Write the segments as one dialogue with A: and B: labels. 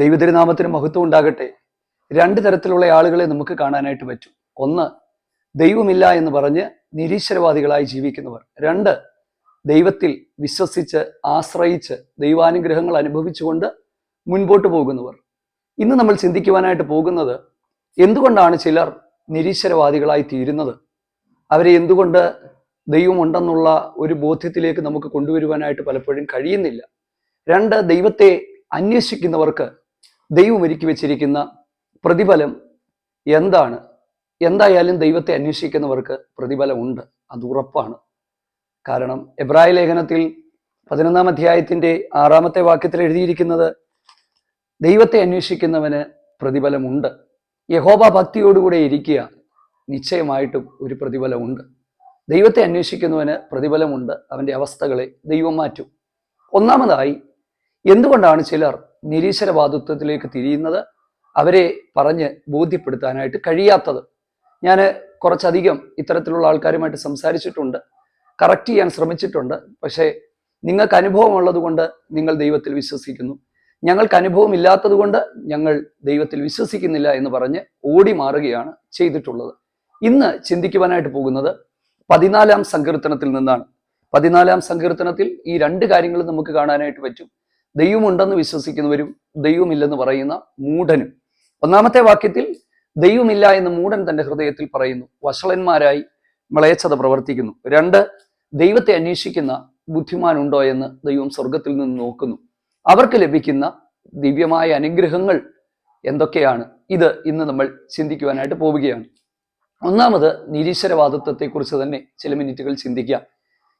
A: ദൈവതിരുനാമത്തിന് മഹത്വം ഉണ്ടാകട്ടെ. രണ്ട് തരത്തിലുള്ള ആളുകളെ നമുക്ക് കാണാനായിട്ട് പറ്റും. ഒന്ന് ദൈവമില്ല എന്ന് പറഞ്ഞ് നിരീശ്വരവാദികളായി ജീവിക്കുന്നവർ. രണ്ട് ദൈവത്തിൽ വിശ്വസിച്ച് ആശ്രയിച്ച് ദൈവാനുഗ്രഹങ്ങൾ അനുഭവിച്ചുകൊണ്ട് മുൻപോട്ട് പോകുന്നവർ. ഇന്ന് നമ്മൾ ചിന്തിക്കുവാനായിട്ട് പോകുന്നത് എന്തുകൊണ്ടാണ് ചിലർ നിരീശ്വരവാദികളായി തീരുന്നത്? അവരെ എന്തുകൊണ്ട് ദൈവമുണ്ടെന്നുള്ള ഒരു ബോധ്യത്തിലേക്ക് നമുക്ക് കൊണ്ടുവരുവാനായിട്ട് പലപ്പോഴും കഴിയുന്നില്ല. രണ്ട് ദൈവത്തെ അന്വേഷിക്കുന്നവർക്ക് ദൈവം ഒരുക്കി വെച്ചിരിക്കുന്ന പ്രതിഫലം എന്താണ്? എന്തായാലും ദൈവത്തെ അന്വേഷിക്കുന്നവർക്ക് പ്രതിഫലമുണ്ട്. അത് ഉറപ്പാണ്. കാരണം എബ്രായ ലേഖനത്തിൽ പതിനൊന്നാം അധ്യായത്തിന്റെ ആറാമത്തെ വാക്യത്തിൽ എഴുതിയിരിക്കുന്നത് ദൈവത്തെ അന്വേഷിക്കുന്നവന് പ്രതിഫലമുണ്ട്. യഹോബ ഭക്തിയോടുകൂടെ ഇരിക്കുക നിശ്ചയമായിട്ടും ഒരു പ്രതിഫലമുണ്ട്. ദൈവത്തെ അന്വേഷിക്കുന്നവന് പ്രതിഫലമുണ്ട്. അവന്റെ അവസ്ഥകളെ ദൈവം മാറ്റും. ഒന്നാമതായി എന്തുകൊണ്ടാണ് ചിലർ നിരീശ്വരവാദിത്വത്തിലേക്ക് തിരിയുന്നത് അവരെ പറഞ്ഞ് ബോധ്യപ്പെടുത്താനായിട്ട് കഴിയാത്തത്. ഞാൻ കുറച്ചധികം ഇത്തരത്തിലുള്ള ആൾക്കാരുമായിട്ട് സംസാരിച്ചിട്ടുണ്ട്. കറക്റ്റ് ചെയ്യാൻ ശ്രമിച്ചിട്ടുണ്ട്. പക്ഷേ നിങ്ങൾക്ക് അനുഭവം ഉള്ളത് കൊണ്ട് നിങ്ങൾ ദൈവത്തിൽ വിശ്വസിക്കുന്നു. ഞങ്ങൾക്ക് അനുഭവം ഇല്ലാത്തത് കൊണ്ട് ഞങ്ങൾ ദൈവത്തിൽ വിശ്വസിക്കുന്നില്ല എന്ന് പറഞ്ഞ് ഓടി മാറുകയാണ് ചെയ്തിട്ടുള്ളത്. ഇന്ന് ചിന്തിക്കുവാനായിട്ട് പോകുന്നത് പതിനാലാം സങ്കീർത്തനത്തിൽ നിന്നാണ്. പതിനാലാം സങ്കീർത്തനത്തിൽ ഈ രണ്ട് കാര്യങ്ങളും നമുക്ക് കാണാനായിട്ട് പറ്റും. ദൈവമുണ്ടെന്ന് വിശ്വസിക്കുന്നവരും ദൈവമില്ലെന്ന് പറയുന്ന മൂഢനും. ഒന്നാമത്തെ വാക്യത്തിൽ ദൈവമില്ല എന്ന് മൂഢൻ തന്റെ ഹൃദയത്തിൽ പറയുന്നു. വഷളന്മാരായി മ്ലേച്ഛത പ്രവർത്തിക്കുന്നു. രണ്ട് ദൈവത്തെ അന്വേഷിക്കുന്ന ബുദ്ധിമാനുണ്ടോ എന്ന് ദൈവം സ്വർഗത്തിൽ നിന്ന് നോക്കുന്നു. അവർക്ക് ലഭിക്കുന്ന ദിവ്യമായ അനുഗ്രഹങ്ങൾ എന്തൊക്കെയാണ്? ഇത് ഇന്ന് നമ്മൾ ചിന്തിക്കുവാനായിട്ട് പോവുകയാണ്. ഒന്നാമത് നിരീശ്വരവാദിത്വത്തെക്കുറിച്ച് തന്നെ ചില മിനിറ്റുകൾ ചിന്തിക്കാം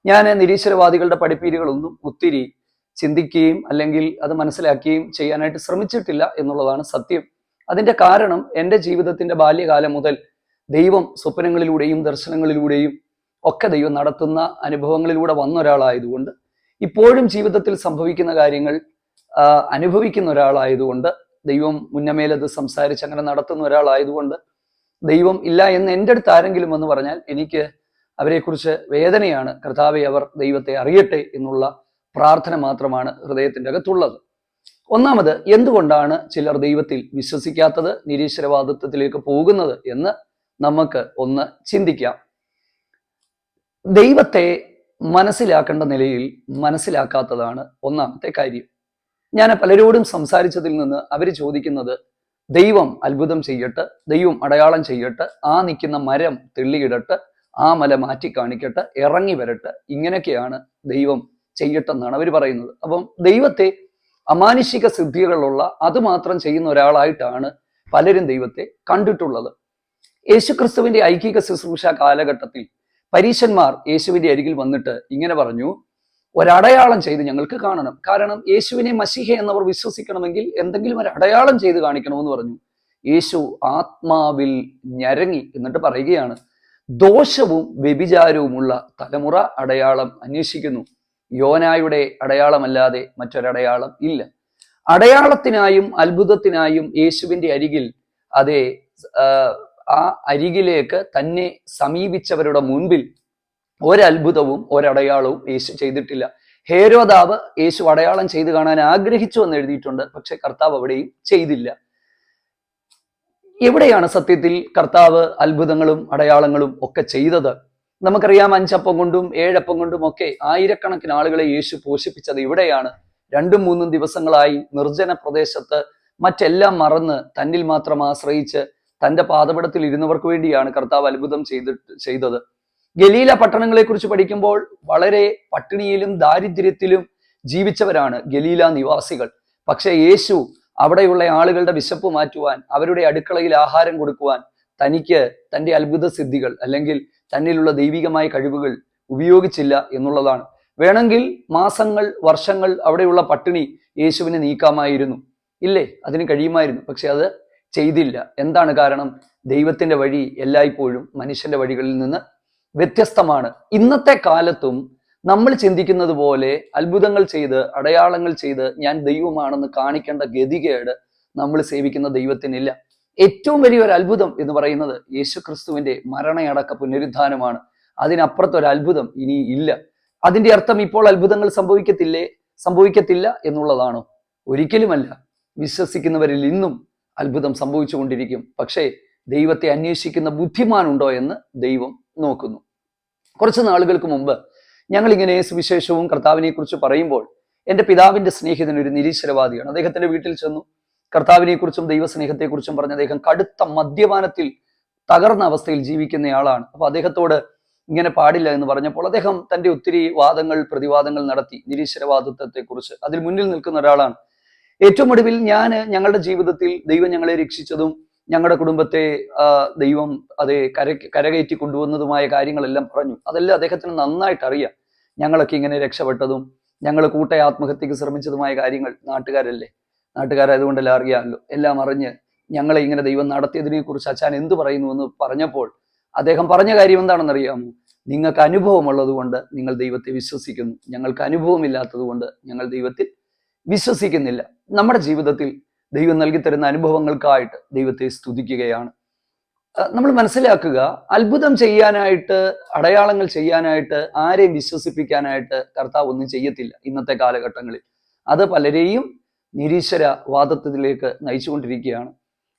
A: ഞാൻ നിരീശ്വരവാദികളുടെ പഠിപ്പീരുകളൊന്നും ഒത്തിരി ചിന്തിക്കുകയും അല്ലെങ്കിൽ അത് മനസ്സിലാക്കുകയും ചെയ്യാനായിട്ട് ശ്രമിച്ചിട്ടില്ല എന്നുള്ളതാണ് സത്യം. അതിന്റെ കാരണം എന്റെ ജീവിതത്തിന്റെ ബാല്യകാലം മുതൽ ദൈവം സ്വപ്നങ്ങളിലൂടെയും ദർശനങ്ങളിലൂടെയും ഒക്കെ ദൈവം നടത്തുന്ന അനുഭവങ്ങളിലൂടെ വന്ന ഒരാളായതുകൊണ്ട് ഇപ്പോഴും ജീവിതത്തിൽ സംഭവിക്കുന്ന കാര്യങ്ങൾ അനുഭവിക്കുന്ന ഒരാളായതുകൊണ്ട് ദൈവം മുന്നമേലത് സംസാരിച്ച് അങ്ങനെ നടത്തുന്ന ഒരാളായതുകൊണ്ട് ദൈവം ഇല്ല എന്ന് എന്റെ അടുത്ത് ആരെങ്കിലും എന്ന് പറഞ്ഞാൽ എനിക്ക് അവരെക്കുറിച്ച് വേദനയാണ്. കർത്താവെ അവർ ദൈവത്തെ അറിയട്ടെ എന്നുള്ള പ്രാർത്ഥന മാത്രമാണ് ഹൃദയത്തിന്റെ അകത്തുള്ളത്. ഒന്നാമത് എന്തുകൊണ്ടാണ് ചിലർ ദൈവത്തിൽ വിശ്വസിക്കാത്തത് നിരീശ്വരവാദിത്വത്തിലേക്ക് പോകുന്നത് എന്ന് നമുക്ക് ഒന്ന് ചിന്തിക്കാം. ദൈവത്തെ മനസ്സിലാക്കേണ്ട നിലയിൽ മനസ്സിലാക്കാത്തതാണ് ഒന്നാമത്തെ കാര്യം. ഞാൻ പലരോടും സംസാരിച്ചതിൽ നിന്ന് അവർ ചോദിക്കുന്നത് ദൈവം അത്ഭുതം ചെയ്യട്ടെ ദൈവം അടയാളം ചെയ്യട്ടെ ആ നിൽക്കുന്ന മരം തെള്ളിയിടട്ടെ ആ മല മാറ്റി കാണിക്കട്ടെ ഇറങ്ങി വരട്ടെ ഇങ്ങനെയൊക്കെയാണ് ദൈവം ചെയ്യട്ടെന്നാണ് അവർ പറയുന്നത്. അപ്പം ദൈവത്തെ അമാനുഷിക സിദ്ധികളുള്ള അത് മാത്രം ചെയ്യുന്ന ഒരാളായിട്ടാണ് പലരും ദൈവത്തെ കണ്ടിട്ടുള്ളത്. യേശുക്രിസ്തുവിന്റെ ഐകിക ശുശ്രൂഷ കാലഘട്ടത്തിൽ പരീശന്മാർ യേശുവിന്റെ അരികിൽ വന്നിട്ട് ഇങ്ങനെ പറഞ്ഞു ഒരടയാളം ചെയ്ത് ഞങ്ങൾക്ക് കാണണം. കാരണം യേശുവിനെ മസിഹ എന്നവർ വിശ്വസിക്കണമെങ്കിൽ എന്തെങ്കിലും ഒരു അടയാളം ചെയ്ത് കാണിക്കണമെന്ന് പറഞ്ഞു. യേശു ആത്മാവിൽ ഞരങ്ങി എന്നിട്ട് പറയുകയാണ് ദോഷവും വ്യഭിചാരവുമുള്ള തലമുറ അടയാളം അന്വേഷിക്കുന്നു. യോനായുടെ അടയാളമല്ലാതെ മറ്റൊരടയാളം ഇല്ല. അടയാളത്തിനായും അത്ഭുതത്തിനായും യേശുവിന്റെ അരികിൽ അതെ ആ, അരികിലേക്ക് തന്നെ സമീപിച്ചവരുടെ മുൻപിൽ ഒരത്ഭുതവും ഒരടയാളവും യേശു ചെയ്തിട്ടില്ല. ഹേരോദാവ് യേശു അടയാളം ചെയ്തു കാണാൻ ആഗ്രഹിച്ചു എന്ന് എഴുതിയിട്ടുണ്ട്. പക്ഷെ കർത്താവ് അവിടെയും ചെയ്തില്ല. എവിടെയാണ് സത്യത്തിൽ കർത്താവ് അത്ഭുതങ്ങളും അടയാളങ്ങളും ഒക്കെ ചെയ്തത്? നമുക്കറിയാം അഞ്ചപ്പം കൊണ്ടും ഏഴപ്പം കൊണ്ടും ഒക്കെ ആയിരക്കണക്കിന് ആളുകളെ യേശു പോഷിപ്പിച്ചത് ഇവിടെയാണ്. രണ്ടും മൂന്നും ദിവസങ്ങളായി നിർജന പ്രദേശത്ത് മറ്റെല്ലാം മറന്ന് തന്നിൽ മാത്രം ആശ്രയിച്ച് തന്റെ പാതപടത്തിൽ ഇരുന്നവർക്ക് വേണ്ടിയാണ് കർത്താവ് അത്ഭുതം ചെയ്തിട്ട് ചെയ്തത്. ഗലീല പട്ടണങ്ങളെ കുറിച്ച് പഠിക്കുമ്പോൾ വളരെ പട്ടിണിയിലും ദാരിദ്ര്യത്തിലും ജീവിച്ചവരാണ് ഗലീല നിവാസികൾ. പക്ഷേ യേശു അവിടെയുള്ള ആളുകളുടെ വിശപ്പ് മാറ്റുവാൻ അവരുടെ അടുക്കളയിൽ ആഹാരം കൊടുക്കുവാൻ തനിക്ക് തന്റെ അത്ഭുത സിദ്ധികൾ അല്ലെങ്കിൽ തന്നിലുള്ള ദൈവികമായ കഴിവുകൾ ഉപയോഗിച്ചില്ല എന്നുള്ളതാണ്. വേണമെങ്കിൽ മാസങ്ങൾ വർഷങ്ങൾ അവിടെയുള്ള പട്ടിണി യേശുവിനെ നീക്കാമായിരുന്നു. ഇല്ലേ? അതിന് കഴിയുമായിരുന്നു. പക്ഷെ അത് ചെയ്തില്ല. എന്താണ് കാരണം? ദൈവത്തിന്റെ വഴി എല്ലായ്പ്പോഴും മനുഷ്യന്റെ വഴികളിൽ നിന്ന് വ്യത്യസ്തമാണ്. ഇന്നത്തെ കാലത്തും നമ്മൾ ചിന്തിക്കുന്നത് പോലെ അത്ഭുതങ്ങൾ ചെയ്ത് അടയാളങ്ങൾ ചെയ്ത് ഞാൻ ദൈവമാണെന്ന് കാണിക്കേണ്ട ഗതികേട് നമ്മൾ സേവിക്കുന്ന ദൈവത്തിനില്ല. ഏറ്റവും വലിയൊരു അത്ഭുതം എന്ന് പറയുന്നത് യേശു ക്രിസ്തുവിന്റെ മരണയടക്ക പുനരുദ്ധാനമാണ്. അതിനപ്പുറത്തൊരു അത്ഭുതം ഇനി ഇല്ല. അതിന്റെ അർത്ഥം ഇപ്പോൾ അത്ഭുതങ്ങൾ സംഭവിക്കത്തില്ലേ? സംഭവിക്കത്തില്ല എന്നുള്ളതാണോ? ഒരിക്കലുമല്ല. വിശ്വസിക്കുന്നവരിൽ ഇന്നും അത്ഭുതം സംഭവിച്ചുകൊണ്ടിരിക്കും. പക്ഷേ ദൈവത്തെ അന്വേഷിക്കുന്ന ബുദ്ധിമാനുണ്ടോ എന്ന് ദൈവം നോക്കുന്നു. കുറച്ച് നാളുകൾക്ക് മുമ്പ് ഞങ്ങളിങ്ങനെ സുവിശേഷവും കർത്താവിനെ കുറിച്ച് പറയുമ്പോൾ എന്റെ പിതാവിന്റെ സ്നേഹിതൻ ഒരു നിരീശ്വരവാദിയാണ്. അദ്ദേഹത്തിന്റെ വീട്ടിൽ ചെന്നു. കർത്താവിനെ കുറിച്ചും ദൈവസ്നേഹത്തെക്കുറിച്ചും പറഞ്ഞ അദ്ദേഹം കടുത്ത മദ്യപാനത്തിൽ തകർന്ന അവസ്ഥയിൽ ജീവിക്കുന്നയാളാണ്. അപ്പൊ അദ്ദേഹത്തോട് ഇങ്ങനെ പാടില്ല എന്ന് പറഞ്ഞപ്പോൾ അദ്ദേഹം തന്റെ ഒത്തിരി വാദങ്ങൾ പ്രതിവാദങ്ങൾ നടത്തി നിരീശ്വരവാദിത്വത്തെ കുറിച്ച് അതിൽ മുന്നിൽ നിൽക്കുന്ന ഒരാളാണ്. ഏറ്റവും ഒടുവിൽ ഞാൻ ഞങ്ങളുടെ ജീവിതത്തിൽ ദൈവം ഞങ്ങളെ രക്ഷിച്ചതും ഞങ്ങളുടെ കുടുംബത്തെ ദൈവം അതെ കര കരകയറ്റി കൊണ്ടുവന്നതുമായ കാര്യങ്ങളെല്ലാം പറഞ്ഞു. അതെല്ലാം അദ്ദേഹത്തിന് നന്നായിട്ട് അറിയാം. ഞങ്ങളൊക്കെ ഇങ്ങനെ രക്ഷപ്പെട്ടതും ഞങ്ങൾ കൂട്ട ആത്മഹത്യക്ക് ശ്രമിച്ചതുമായ കാര്യങ്ങൾ നാട്ടുകാരല്ലേ? നാട്ടുകാരായതുകൊണ്ടെല്ലാം അറിയാമല്ലോ എല്ലാം അറിഞ്ഞ് ഞങ്ങളെ ഇങ്ങനെ ദൈവം നടത്തിയതിനെ കുറിച്ച് അച്ഛൻ എന്ത് പറയുന്നു എന്ന് പറഞ്ഞപ്പോൾ അദ്ദേഹം പറഞ്ഞ കാര്യം എന്താണെന്ന് അറിയാമോ നിങ്ങൾക്ക് അനുഭവമുള്ളത് കൊണ്ട് നിങ്ങൾ ദൈവത്തെ വിശ്വസിക്കുന്നു. ഞങ്ങൾക്ക് അനുഭവമില്ലാത്തത് കൊണ്ട് ഞങ്ങൾ ദൈവത്തിൽ വിശ്വസിക്കുന്നില്ല. നമ്മുടെ ജീവിതത്തിൽ ദൈവം നൽകി തരുന്ന അനുഭവങ്ങൾക്കായിട്ട് ദൈവത്തെ സ്തുതിക്കുകയാണ്. നമ്മൾ മനസ്സിലാക്കുക അത്ഭുതം ചെയ്യാനായിട്ട് അടയാളങ്ങൾ ചെയ്യാനായിട്ട് ആരെയും വിശ്വസിപ്പിക്കാനായിട്ട് കർത്താവ് ഒന്നും ചെയ്യത്തില്ല ഇന്നത്തെ കാലഘട്ടങ്ങളിൽ. അത് പലരെയും നിരീശ്വര വാദത്തിലേക്ക് നയിച്ചുകൊണ്ടിരിക്കുകയാണ്.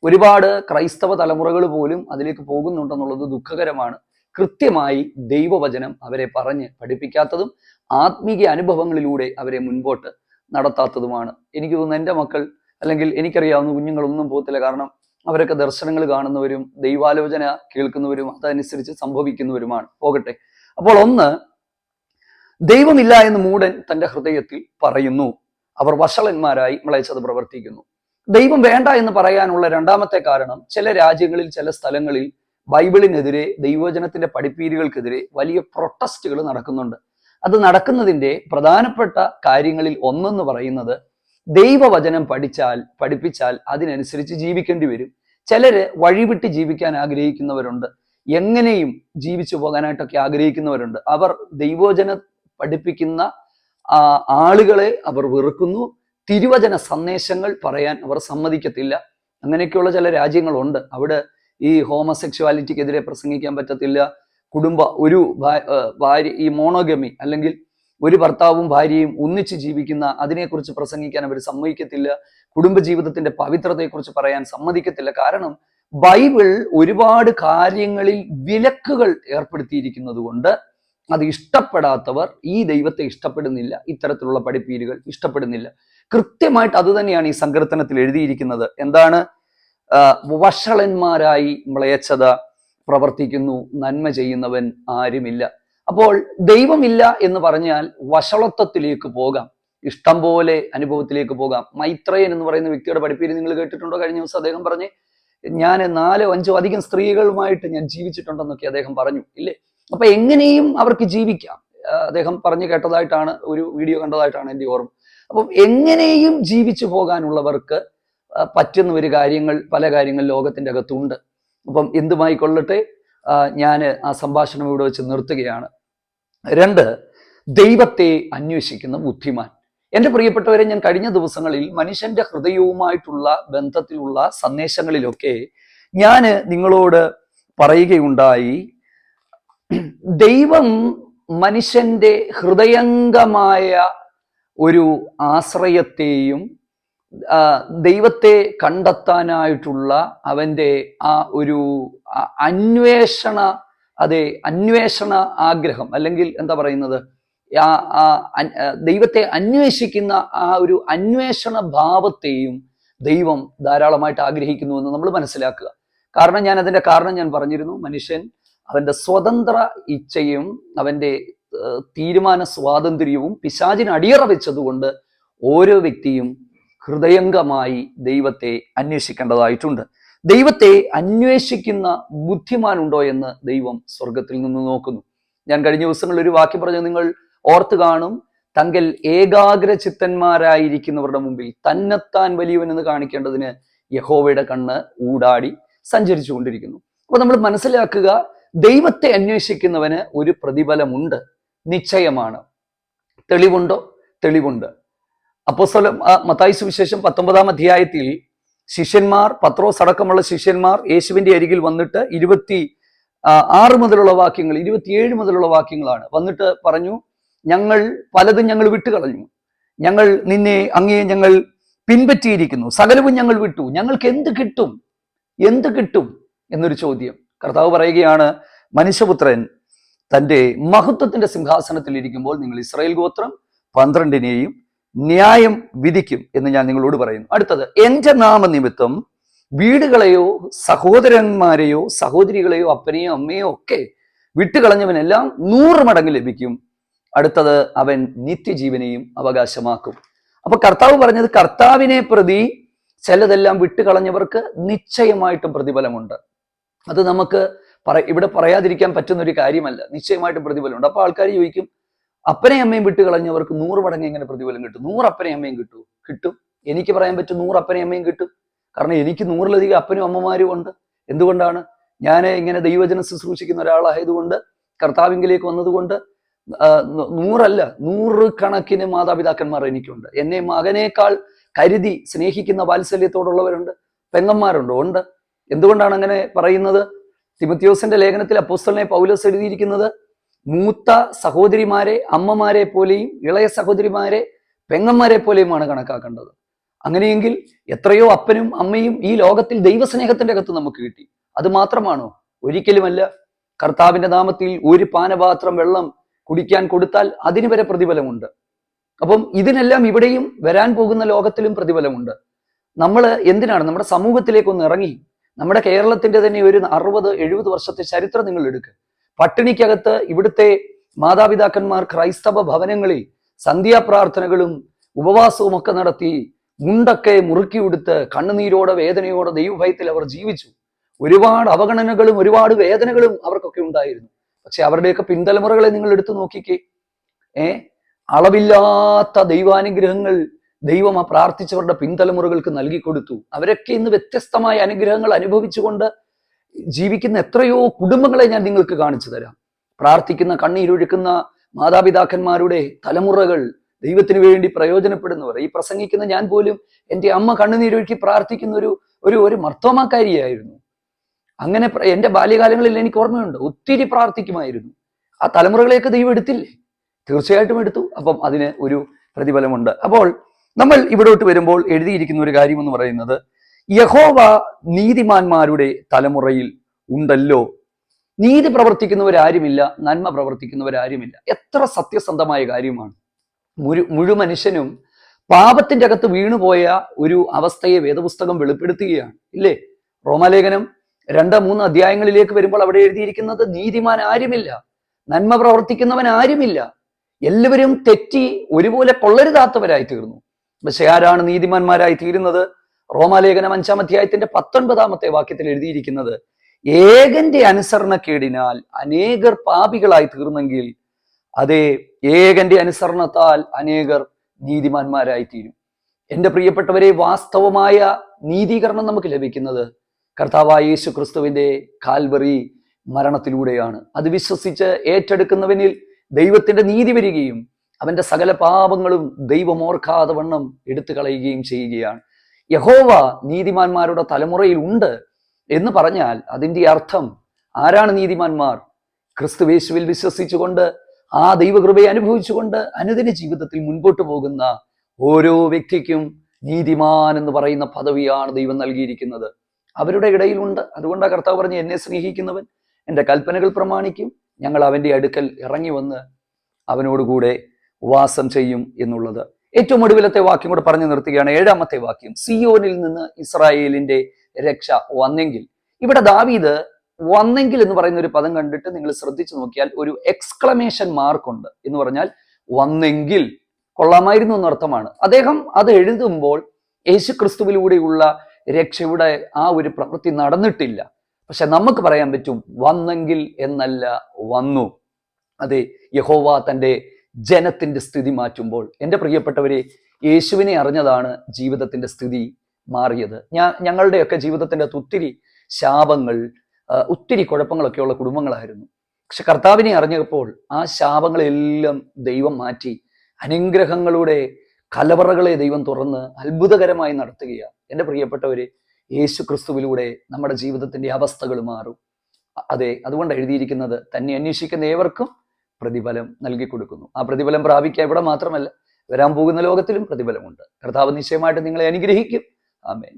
A: ഒരുപാട് ക്രൈസ്തവ തലമുറകൾ പോലും അതിലേക്ക് പോകുന്നുണ്ടെന്നുള്ളത് ദുഃഖകരമാണ്. കൃത്യമായി ദൈവവചനം അവരെ പറഞ്ഞ് പഠിപ്പിക്കാത്തതും ആത്മീയ അനുഭവങ്ങളിലൂടെ അവരെ മുൻപോട്ട് നടത്താത്തതുമാണ്. എനിക്ക് തോന്നുന്നു എന്റെ മക്കൾ അല്ലെങ്കിൽ എനിക്കറിയാവുന്ന കുഞ്ഞുങ്ങളൊന്നും പോകത്തില്ല. കാരണം അവരൊക്കെ ദർശനങ്ങൾ കാണുന്നവരും ദൈവാലോചന കേൾക്കുന്നവരും അതനുസരിച്ച് സംഭവിക്കുന്നവരുമാണ്. പോകട്ടെ. അപ്പോൾ ഒന്ന് ദൈവമില്ല എന്ന് മൂടൻ തന്റെ ഹൃദയത്തിൽ പറയുന്നു. അവർ വഷളന്മാരായി മ്ലേച്ഛത പ്രവർത്തിക്കുന്നു. ദൈവം വേണ്ട എന്ന് പറയാനുള്ള രണ്ടാമത്തെ കാരണം ചില രാജ്യങ്ങളിൽ ചില സ്ഥലങ്ങളിൽ ബൈബിളിനെതിരെ ദൈവജനത്തിന്റെ പഠിപ്പീരുകൾക്കെതിരെ വലിയ പ്രൊട്ടസ്റ്റുകൾ നടക്കുന്നുണ്ട്. അത് നടക്കുന്നതിന്റെ പ്രധാനപ്പെട്ട കാര്യങ്ങളിൽ ഒന്നെന്ന് പറയുന്നത് ദൈവവചനം പഠിച്ചാൽ പഠിപ്പിച്ചാൽ അതിനനുസരിച്ച് ജീവിക്കേണ്ടി വരും. ചിലര് വഴിവിട്ട് ജീവിക്കാൻ ആഗ്രഹിക്കുന്നവരുണ്ട്. എങ്ങനെയും ജീവിച്ചു പോകാനായിട്ടൊക്കെ ആഗ്രഹിക്കുന്നവരുണ്ട്. അവർ ദൈവവചന പഠിപ്പിക്കുന്ന ആളുകളെ അവർ വെറുക്കുന്നു. തിരുവചന സന്ദേശങ്ങൾ പറയാൻ അവർ സമ്മതിക്കത്തില്ല. അങ്ങനെയൊക്കെയുള്ള ചില രാജ്യങ്ങളുണ്ട്. അവിടെ ഈ ഹോമസെക്ഷുവാലിറ്റിക്കെതിരെ പ്രസംഗിക്കാൻ പറ്റത്തില്ല. കുടുംബ ഒരു ഭാര്യ ഈ മോണോഗമി അല്ലെങ്കിൽ ഒരു ഭർത്താവും ഭാര്യയും ഒന്നിച്ച് ജീവിക്കുന്ന അതിനെക്കുറിച്ച് പ്രസംഗിക്കാൻ അവർ സമ്മതിക്കത്തില്ല. കുടുംബജീവിതത്തിന്റെ പവിത്രതയെക്കുറിച്ച് പറയാൻ സമ്മതിക്കത്തില്ല. കാരണം ബൈബിൾ ഒരുപാട് കാര്യങ്ങളിൽ വിലക്കുകൾ ഏർപ്പെടുത്തിയിരിക്കുന്നത് കൊണ്ട് അത് ഇഷ്ടപ്പെടാത്തവർ ഈ ദൈവത്തെ ഇഷ്ടപ്പെടുന്നില്ല. ഇത്തരത്തിലുള്ള പഠിപ്പീരുകൾ ഇഷ്ടപ്പെടുന്നില്ല. കൃത്യമായിട്ട് അത് തന്നെയാണ് ഈ സങ്കീർത്തനത്തിൽ എഴുതിയിരിക്കുന്നത്. എന്താണ്? വഷളന്മാരായി മ്ലേച്ഛത പ്രവർത്തിക്കുന്നു. നന്മ ചെയ്യുന്നവൻ ആരുമില്ല. അപ്പോൾ ദൈവമില്ല എന്ന് പറഞ്ഞാൽ വഷളത്വത്തിലേക്ക് പോകാം. ഇഷ്ടം പോലെ അനുഭവത്തിലേക്ക് പോകാം. മൈത്രയൻ എന്ന് പറയുന്ന വ്യക്തിയുടെ പഠിപ്പീര് നിങ്ങൾ കേട്ടിട്ടുണ്ടോ? കഴിഞ്ഞ ദിവസം അദ്ദേഹം പറഞ്ഞ് ഞാൻ നാലോ അഞ്ചോ അധികം സ്ത്രീകളുമായിട്ട് ഞാൻ ജീവിച്ചിട്ടുണ്ടെന്നൊക്കെ അദ്ദേഹം പറഞ്ഞു. ഇല്ലേ? അപ്പൊ എങ്ങനെയും അവർക്ക് ജീവിക്കാം. അദ്ദേഹം പറഞ്ഞു കേട്ടതായിട്ടാണ് ഒരു വീഡിയോ കണ്ടതായിട്ടാണ് എന്റെ ഓർമ്മ. അപ്പം എങ്ങനെയും ജീവിച്ചു പോകാനുള്ളവർക്ക് പറ്റുന്ന ഒരു കാര്യങ്ങൾ പല കാര്യങ്ങൾ ലോകത്തിന്റെ അകത്തുണ്ട്. അപ്പം എന്തുമായിക്കൊള്ളട്ടെ? ഞാൻ ആ സംഭാഷണം ഇവിടെ വെച്ച് നിർത്തുകയാണ്. രണ്ട് ദൈവത്തെ അന്വേഷിക്കുന്ന ബുദ്ധിമാൻ. എന്റെ പ്രിയപ്പെട്ടവരെ ഞാൻ കഴിഞ്ഞ ദിവസങ്ങളിൽ മനുഷ്യന്റെ ഹൃദയവുമായിട്ടുള്ള ബന്ധത്തിലുള്ള സന്ദേശങ്ങളിലൊക്കെ ഞാൻ നിങ്ങളോട് പറയുകയുണ്ടായി. ദൈവം മനുഷ്യന്റെ ഹൃദയംഗമായ ഒരു ആശ്രയത്തെയും ദൈവത്തെ കണ്ടെത്താനായിട്ടുള്ള അവന്റെ ആ ഒരു അന്വേഷണ അതെ അന്വേഷണ ആഗ്രഹം അല്ലെങ്കിൽ എന്താ പറയുന്നത് ആ ദൈവത്തെ അന്വേഷിക്കുന്ന ആ ഒരു അന്വേഷണ ഭാവത്തെയും ദൈവം ധാരാളമായിട്ട് ആഗ്രഹിക്കുന്നു എന്ന് നമ്മൾ മനസ്സിലാക്കുക. കാരണം ഞാൻ അതിന്റെ കാരണം ഞാൻ പറഞ്ഞിരുന്നു. മനുഷ്യൻ അവന്റെ സ്വതന്ത്ര ഇച്ഛയും അവന്റെ തീരുമാന സ്വാതന്ത്ര്യവും പിശാചിന് അടിയറ വെച്ചതുകൊണ്ട് ഓരോ വ്യക്തിയും ഹൃദയംഗമായി ദൈവത്തെ അന്വേഷിക്കേണ്ടതായിട്ടുണ്ട്. ദൈവത്തെ അന്വേഷിക്കുന്ന ബുദ്ധിമാനുണ്ടോ എന്ന് ദൈവം സ്വർഗത്തിൽ നിന്ന് നോക്കുന്നു. ഞാൻ കഴിഞ്ഞ ദിവസങ്ങളിൽ ഒരു വാക്യം പറഞ്ഞു നിങ്ങൾ ഓർത്ത് കാണും. തങ്കൽ ഏകാഗ്ര ചിത്തന്മാരായിരിക്കുന്നവരുടെ മുമ്പിൽ തന്നെത്താൻ വലിയവൻ എന്ന് കാണിക്കേണ്ടതിന് യഹോവയുടെ കണ്ണ് ഊടാടി സഞ്ചരിച്ചു കൊണ്ടിരിക്കുന്നു അപ്പൊ നമ്മൾ മനസ്സിലാക്കുക ദൈവത്തെ അന്വേഷിക്കുന്നവന് ഒരു പ്രതിഫലമുണ്ട്. നിശ്ചയമാണ്. തെളിവുണ്ടോ? തെളിവുണ്ട്. അപ്പോസ്തലം മത്തായി സുവിശേഷം പത്തൊമ്പതാം അധ്യായത്തിൽ ശിഷ്യന്മാർ പത്രോസ് അടക്കമുള്ള ശിഷ്യന്മാർ യേശുവിന്റെ അരികിൽ വന്നിട്ട് ഇരുപത്തി ആറ് മുതലുള്ള വാക്യങ്ങൾ ഇരുപത്തിയേഴ് മുതലുള്ള വാക്യങ്ങളാണ്. വന്നിട്ട് പറഞ്ഞു ഞങ്ങൾ പലതും ഞങ്ങൾ വിട്ടുകളഞ്ഞു. ഞങ്ങൾ നിന്നെ അങ്ങേ ഞങ്ങൾ പിൻപറ്റിയിരിക്കുന്നു. സകലവും ഞങ്ങൾ വിട്ടു. ഞങ്ങൾക്ക് എന്ത് കിട്ടും? എന്ത് കിട്ടും? എന്നൊരു ചോദ്യം. കർത്താവ് പറയുകയാണ് മനുഷ്യപുത്രൻ തന്റെ മഹത്വത്തിന്റെ സിംഹാസനത്തിൽ ഇരിക്കുമ്പോൾ നിങ്ങൾ ഇസ്രായേൽ ഗോത്രം പന്ത്രണ്ടിനെയും ന്യായം വിധിക്കും എന്ന് ഞാൻ നിങ്ങളോട് പറയുന്നു. അടുത്തത് എന്റെ നാമനിമിത്തം വീടുകളെയോ സഹോദരന്മാരെയോ സഹോദരികളെയോ അപ്പനെയോ അമ്മയോ ഒക്കെ വിട്ടുകളഞ്ഞവനെല്ലാം നൂറ് മടങ്ങ് ലഭിക്കും. അടുത്തത് അവൻ നിത്യജീവനെയും അവകാശമാക്കും. അപ്പൊ കർത്താവ് പറഞ്ഞത് കർത്താവിനെ പ്രതി ചിലതെല്ലാം വിട്ടുകളഞ്ഞവർക്ക് നിശ്ചയമായിട്ടും പ്രതിഫലമുണ്ട്. അത് നമുക്ക് പറ ഇവിടെ പറയാതിരിക്കാൻ പറ്റുന്ന ഒരു കാര്യമല്ല. നിശ്ചയമായിട്ടും പ്രതിഫലമുണ്ട്. അപ്പൊ ആൾക്കാർ ചോദിക്കും അപ്പനെയും അമ്മയും വിട്ട് കളഞ്ഞവർക്ക് നൂറ് മടങ്ങ് എങ്ങനെ പ്രതിഫലം കിട്ടും? നൂറ് അപ്പനെയും അമ്മയും കിട്ടും കിട്ടും. എനിക്ക് പറയാൻ പറ്റും നൂറ് അപ്പനെയും അമ്മയും കിട്ടും. കാരണം എനിക്ക് നൂറിലധികം അപ്പനും അമ്മമാരും ഉണ്ട്. എന്തുകൊണ്ടാണ്? ഞാൻ ഇങ്ങനെ ദൈവജനം ശുശ്രൂഷിക്കുന്ന ഒരാളായതുകൊണ്ട് കർത്താവിങ്കിലേക്ക് വന്നതുകൊണ്ട് നൂറല്ല നൂറ് കണക്കിന് മാതാപിതാക്കന്മാർ എനിക്കുണ്ട്. എന്നെ മകനേക്കാൾ കരുതി സ്നേഹിക്കുന്ന വാത്സല്യത്തോടുള്ളവരുണ്ട് പെങ്ങന്മാരുണ്ട് ഉണ്ട്. എന്തുകൊണ്ടാണ് അങ്ങനെ പറയുന്നത്? തിമത്യോസിന്റെ ലേഖനത്തിൽ അപ്പോസ്തലിനെ പൗലോസ് എഴുതിയിരിക്കുന്നത് മൂത്ത സഹോദരിമാരെ അമ്മമാരെ പോലെയും ഇളയ സഹോദരിമാരെ പെങ്ങന്മാരെ പോലെയുമാണ് കണക്കാക്കേണ്ടത്. അങ്ങനെയെങ്കിൽ എത്രയോ അപ്പനും അമ്മയും ഈ ലോകത്തിൽ ദൈവസ്നേഹത്തിന്റെ അകത്ത് നമുക്ക് കിട്ടി. അത് മാത്രമാണോ? ഒരിക്കലുമല്ല. കർത്താവിന്റെ നാമത്തിൽ ഒരു പാനപാത്രം വെള്ളം കുടിക്കാൻ കൊടുത്താൽ അതിന് വരെ പ്രതിഫലമുണ്ട്. അപ്പം ഇതിനെല്ലാം ഇവിടെയും വരാൻ പോകുന്ന ലോകത്തിലും പ്രതിഫലമുണ്ട്. നമ്മൾ എന്തിനാണ് നമ്മുടെ സമൂഹത്തിലേക്ക് ഒന്ന് ഇറങ്ങി നമ്മുടെ കേരളത്തിന്റെ തന്നെ ഒരു അറുപത് എഴുപത് വർഷത്തെ ചരിത്രം നിങ്ങൾ എടുക്കുക പട്ടിണിക്കകത്ത് ഇവിടുത്തെ മാതാപിതാക്കന്മാർ ക്രൈസ്തവ ഭവനങ്ങളിൽ സന്ധ്യാപ്രാർത്ഥനകളും ഉപവാസവും ഒക്കെ നടത്തി മുണ്ടൊക്കെ മുറുക്കി ഉടുത്ത് കണ്ണുനീരോടെ വേദനയോടെ ദൈവഭയത്തിൽ അവർ ജീവിച്ചു. ഒരുപാട് അവഗണനകളും ഒരുപാട് വേദനകളും അവർക്കൊക്കെ ഉണ്ടായിരുന്നു. പക്ഷെ അവരുടെയൊക്കെ പിന്തലമുറകളെ നിങ്ങൾ എടുത്തു നോക്കിക്കേ. ഏ? അളവില്ലാത്ത ദൈവാനുഗ്രഹങ്ങൾ ദൈവം ആ പ്രാർത്ഥിച്ചവരുടെ പിൻതലമുറകൾക്ക് നൽകി കൊടുത്തു. അവരൊക്കെ ഇന്ന് വ്യത്യസ്തമായ അനുഗ്രഹങ്ങൾ അനുഭവിച്ചുകൊണ്ട് ജീവിക്കുന്ന എത്രയോ കുടുംബങ്ങളെ ഞാൻ നിങ്ങൾക്ക് കാണിച്ചു തരാം. പ്രാർത്ഥിക്കുന്ന കണ്ണീരൊഴുക്കുന്ന മാതാപിതാക്കന്മാരുടെ തലമുറകൾ ദൈവത്തിന് വേണ്ടി പ്രയോജനപ്പെടുന്നവർ. ഈ പ്രസംഗിക്കുന്ന ഞാൻ പോലും എന്റെ അമ്മ കണ്ണുനീരൊഴുക്കി പ്രാർത്ഥിക്കുന്ന ഒരു ഒരു ഒരു മർത്തോമാക്കാരിയായിരുന്നു. അങ്ങനെ എന്റെ ബാല്യകാലങ്ങളിൽ എനിക്ക് ഓർമ്മയുണ്ട്. ഒത്തിരി പ്രാർത്ഥിക്കുമായിരുന്നു. ആ തലമുറകളെയൊക്കെ ദൈവം എടുത്തില്ലേ? തീർച്ചയായിട്ടും എടുത്തു. അപ്പം അതിന് ഒരു പ്രതിഫലമുണ്ട്. അപ്പോൾ നമ്മൾ ഇവിടോട്ട് വരുമ്പോൾ എഴുതിയിരിക്കുന്ന ഒരു കാര്യം എന്ന് പറയുന്നത് യഹോവ നീതിമാന്മാരുടെ തലമുറയിൽ ഉണ്ടല്ലോ. നീതി പ്രവർത്തിക്കുന്നവരാരുമില്ല നന്മ പ്രവർത്തിക്കുന്നവരാരുമില്ല എത്ര സത്യസന്ധമായ കാര്യമാണ്. മുഴു മുഴു മനുഷ്യനും പാപത്തിന്റെ അകത്ത് വീണുപോയ ഒരു അവസ്ഥയെ വേദപുസ്തകം വെളിപ്പെടുത്തുകയാണ്. ഇല്ലേ? റോമാലേഖനം രണ്ട് മൂന്ന് അധ്യായങ്ങളിലേക്ക് വരുമ്പോൾ അവിടെ എഴുതിയിരിക്കുന്നത് നീതിമാൻ ആരുമില്ല നന്മ പ്രവർത്തിക്കുന്നവൻ ആരുമില്ല. എല്ലാവരും തെറ്റി ഒരുപോലെ കൊള്ളരുതാത്തവരായി തീർന്നു. ആരാണ് നീതിമാന്മാരായി തീരുന്നത്. റോമാലേഖനം അഞ്ചാം അധ്യായത്തിന്റെ പത്തൊൻപതാമത്തെ വാക്യത്തിൽ എഴുതിയിരിക്കുന്നത് ഏകന്റെ അനുസരണക്കേടിനാൽ അനേകർ പാപികളായി തീർന്നെങ്കിൽ അതെ ഏകന്റെ അനുസരണത്താൽ അനേകർ നീതിമാന്മാരായി തീരും. എന്റെ പ്രിയപ്പെട്ടവരെ വാസ്തവമായ നീതീകരണം നമുക്ക് ലഭിക്കുന്നത് കർത്താവായ യേശു ക്രിസ്തുവിന്റെ കാൽവറി മരണത്തിലൂടെയാണ്. അത് വിശ്വസിച്ച് ഏറ്റെടുക്കുന്നവനിൽ ദൈവത്തിന്റെ നീതി വരികയും അവന്റെ സകല പാപങ്ങളും ദൈവം ഓർക്കാതെ വണ്ണം എടുത്തു കളയുകയും ചെയ്യുകയാണ്. യഹോവ നീതിമാന്മാരുടെ തലമുറയിൽ ഉണ്ട് എന്ന് പറഞ്ഞാൽ അതിന്റെ അർത്ഥം ആരാണ് നീതിമാന്മാർ? ക്രിസ്തുവേശുവിൽ വിശ്വസിച്ചുകൊണ്ട് ആ ദൈവകൃപയെ അനുഭവിച്ചുകൊണ്ട് അനുദിന ജീവിതത്തിൽ മുൻപോട്ട് പോകുന്ന ഓരോ വ്യക്തിക്കും നീതിമാൻ എന്ന് പറയുന്ന പദവിയാണ് ദൈവം നൽകിയിരിക്കുന്നത്. അവരുടെ ഇടയിലുണ്ട് അതുകൊണ്ടാണ് കർത്താവ് പറഞ്ഞ് എന്നെ സ്നേഹിക്കുന്നവൻ എന്റെ കൽപ്പനകൾ പ്രമാണിക്കും. ഞങ്ങൾ അവന്റെ അടുക്കൽ ഇറങ്ങി വന്ന് അവനോടുകൂടെ വാസം ചെയ്യും എന്നുള്ളത്. ഏറ്റവും ഒടുവിലത്തെ വാക്യം കൂടെ പറഞ്ഞു നിർത്തുകയാണ്. ഏഴാമത്തെ വാക്യം സിയോനിൽ നിന്ന് ഇസ്രായേലിന്റെ രക്ഷ വന്നെങ്കിൽ. ഇവിടെ ദാവീദ് വന്നെങ്കിൽ എന്ന് പറയുന്ന ഒരു പദം കണ്ടിട്ട് നിങ്ങൾ ശ്രദ്ധിച്ചു നോക്കിയാൽ ഒരു എക്സ്ക്ലമേഷൻ മാർക്ക് ഉണ്ട് എന്ന് പറഞ്ഞാൽ വന്നെങ്കിൽ. കൊള്ളാമായിരുന്നു എന്നർത്ഥമാണ്. അദ്ദേഹം അത് എഴുതുമ്പോൾ യേശു ക്രിസ്തുവിലൂടെയുള്ള രക്ഷയുടെ ആ ഒരു പ്രവൃത്തി നടന്നിട്ടില്ല. പക്ഷെ നമുക്ക് പറയാൻ പറ്റും വന്നെങ്കിൽ എന്നല്ല വന്നു. അതെ യഹോവ തന്റെ ജനത്തിന്റെ സ്ഥിതി മാറ്റുമ്പോൾ എന്റെ പ്രിയപ്പെട്ടവരെ യേശുവിനെ അറിഞ്ഞതാണ് ജീവിതത്തിന്റെ സ്ഥിതി മാറിയത്. ഞാൻ ഞങ്ങളുടെയൊക്കെ ജീവിതത്തിന്റെ ഒത്തിരി ശാപങ്ങൾ ഒത്തിരി കുഴപ്പങ്ങളൊക്കെയുള്ള കുടുംബങ്ങളായിരുന്നു. പക്ഷെ കർത്താവിനെ അറിഞ്ഞപ്പോൾ ആ ശാപങ്ങളെല്ലാം ദൈവം മാറ്റി അനുഗ്രഹങ്ങളുടെ കലവറകളെ ദൈവം തുറന്ന് അത്ഭുതകരമായി നടത്തുകയാണ്. എന്റെ പ്രിയപ്പെട്ടവരെ യേശു ക്രിസ്തുവിലൂടെ നമ്മുടെ ജീവിതത്തിന്റെ അവസ്ഥകൾ മാറും. അതെ അതുകൊണ്ട് എഴുതിയിരിക്കുന്നത് തന്നെ അന്വേഷിക്കുന്ന ഏവർക്കും പ്രതിഫലം നൽകി കൊടുക്കുന്നു. ആ പ്രതിഫലം പ്രാപിക്കുക ഇവിടെ മാത്രമല്ല വരാൻ പോകുന്ന ലോകത്തിലും പ്രതിഫലമുണ്ട്. കർത്താവ് നിശ്ചയമായിട്ട് നിങ്ങളെ അനുഗ്രഹിക്കും. ആമേൻ.